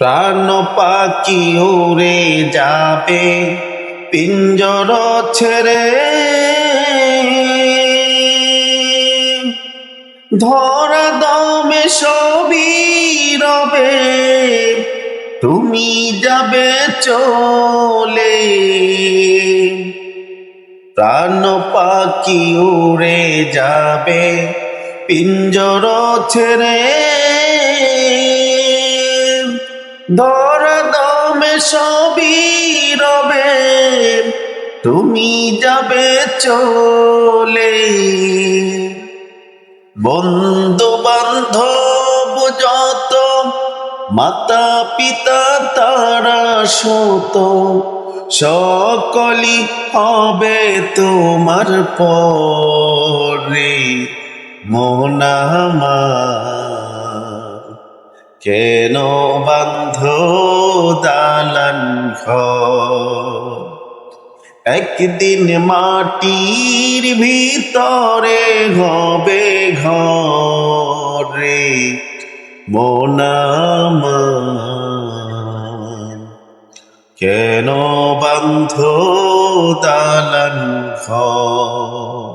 প্রাণ পাখি উড়ে যাবে, পিঞ্জর ছেড়ে। ধরা দমে সবই রবে, তুমি যাবে চলে। প্রাণ পাখি উড়ে যাবে, পিঞ্জর ছেড়ে। ধর দমে সবই রবে, তুমি যাবে চলে। বন্ধু বান্ধব যত, মাতা পিতা তারা সত, সকলই হবে তোমার পরে। মোনামার কেন বান্ধ দালান একদিন মাটির ভিতরে হবে ঘরে মোনামার কেন বান্ধ দালান ঘর?